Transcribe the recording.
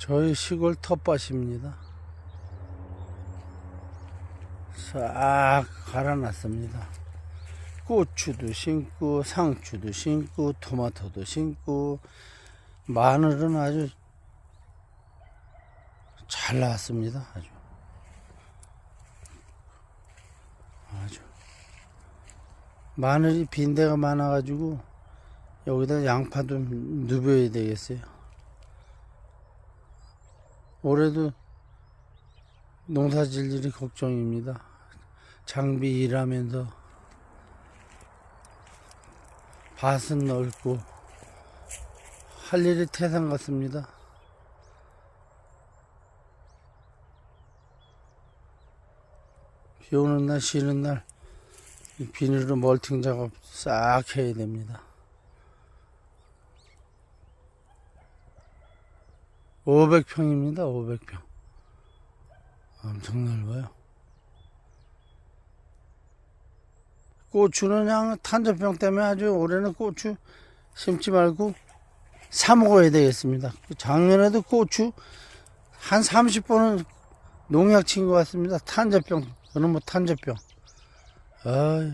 저희 시골 텃밭입니다. 싹 갈아놨습니다. 고추도 심고 상추도 심고 토마토도 심고 마늘은 아주 잘 나왔습니다. 아주 아주 마늘이 빈대가 많아가지고 여기다 양파 좀 누벼야 되겠어요. 올해도 농사 질 일이 걱정입니다. 장비 일하면서 밭은 넓고 할 일이 태산 같습니다. 비 오는 날 쉬는 날이 비닐로 멀팅 작업 싹 해야 됩니다. 500평입니다. 500평. 엄청 넓어요. 고추는 그냥 탄저병 때문에 아주 올해는 고추 심지 말고 사 먹어야 되겠습니다. 작년에도 고추 한 30번은 농약 친 것 같습니다. 탄저병, 그놈의 탄저병. 아유.